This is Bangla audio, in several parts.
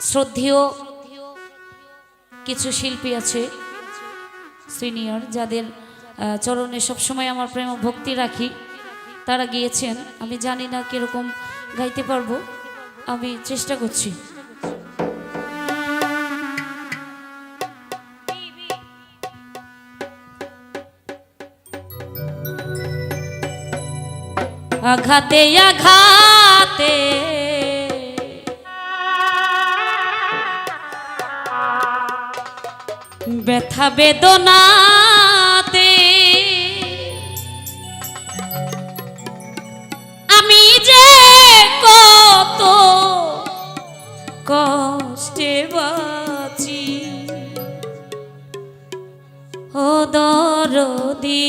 শ্রদ্ধেয় কিছু শিল্পী আছে সিনিয়র যাদের চরণে সবসময় আমার প্রেম ভক্তি রাখি। তারা গিয়েছেন, আমি জানি না কীরকম গাইতে পারব, আমি চেষ্টা করছি। আঘাতে আঘাতে ব্যথা বেদনাতে। আমি যে কত কষ্টে বাঁচি। ও দরদি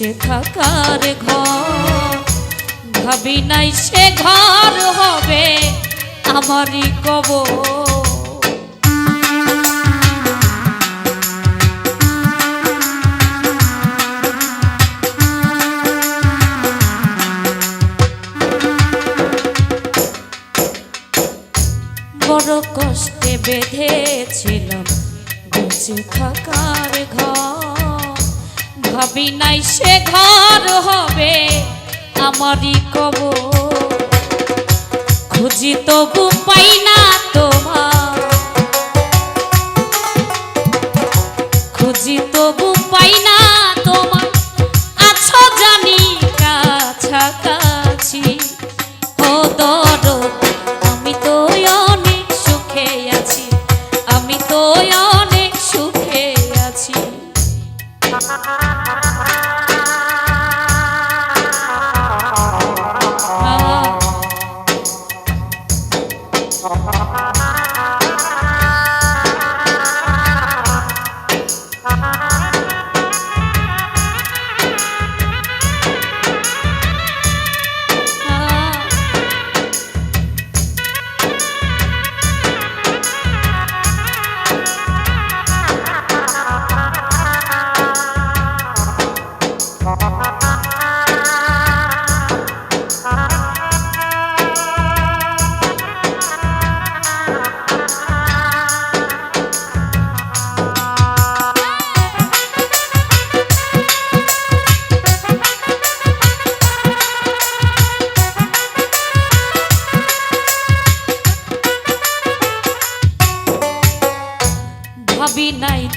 বেঁচে থাকার ঘর। ভাবি নাই সে ঘর হবে আমারই কবর। ঘর হবে আমারই কব খুঁজি তবু পাই না তোমার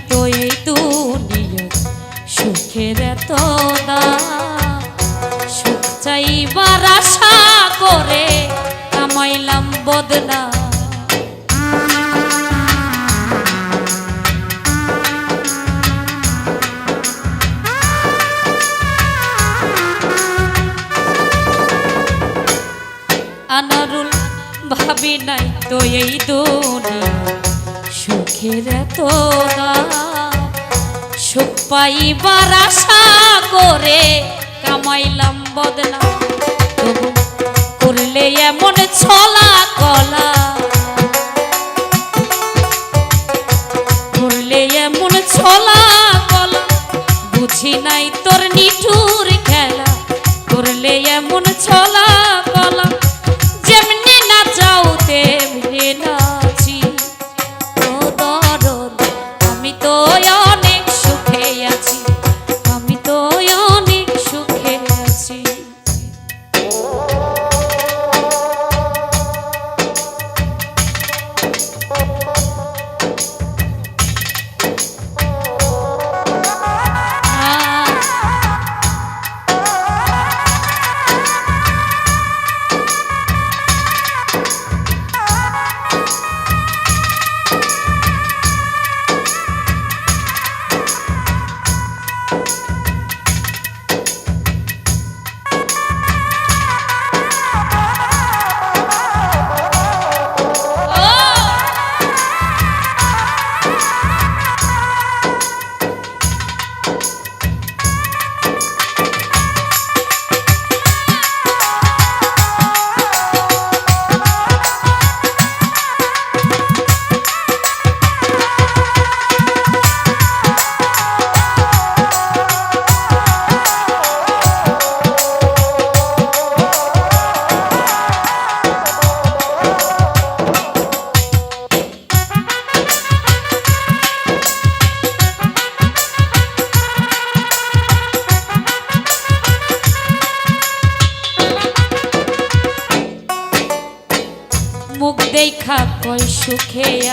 তো এই দুনিয়া সুখের এত দাম সুখ চাইবার আশা করে কামাইলাম বদনা। আনারুল ভাবি নাই তো এই দুনিয়া। সুখের দাম সুখ পাইবার আশা করে কামাইলাম বদনা তবু করলে এমন ছলা কলা করলে ছলা কলা বুঝি নাই তোর নিঠুর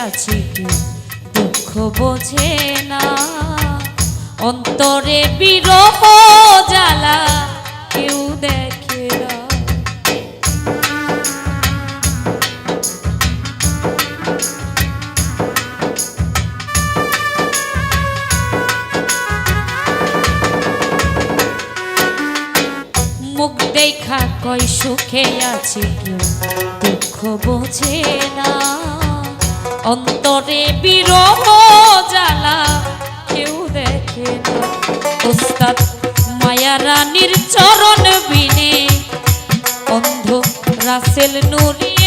আছি, দুঃখ বোঝে না। অন্তরে বিরহ জ্বালা কেউ দেখে না। মুখ দেখা কই সুখে আছে কেউ, দুঃখ বোঝে না। অন্তরে বিরহ জ্বালা কেউ দেখে না। ওস্তাদ মায়া রানীর চরণ বিনে অন্ধ রাসেল নুরি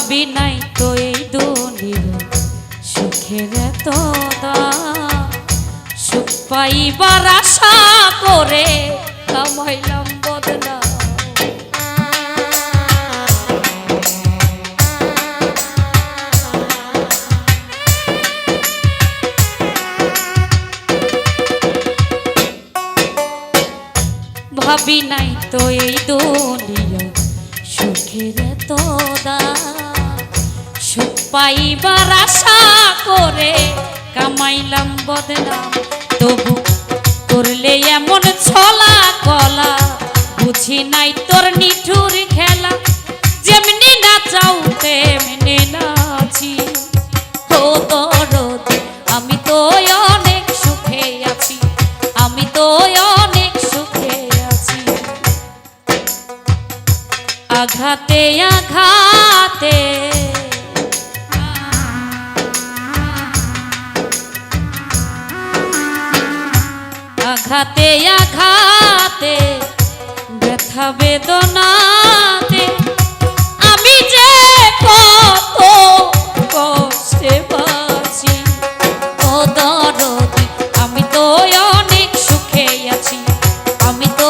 ভাবি নাই তো এই দুনিয়া সুখের দাম সুখ পাইবার আশা করে কামাইলাম বদনা ভাবি নাই তো এই দুনিয়া সুখের তো সুখ পাইবার আশা করে, কামাইলাম বদনাম। তবু করলে এমন ছলা কলা বুঝি নাই তোর নিঠুর খেলা। যেমনি না চাও, তেমনি নাচি ও দরদ আমি তো অনেক সুখে আছি। আমি তো অনেক সুখে আছি। আঘাতে আঘাতে আঘাতে আঘাতে, ব্যথা বেদনাতে। আমি যে কত কষ্টে বাঁচি ও আমি তো অনেক সুখে আছি, আমি তো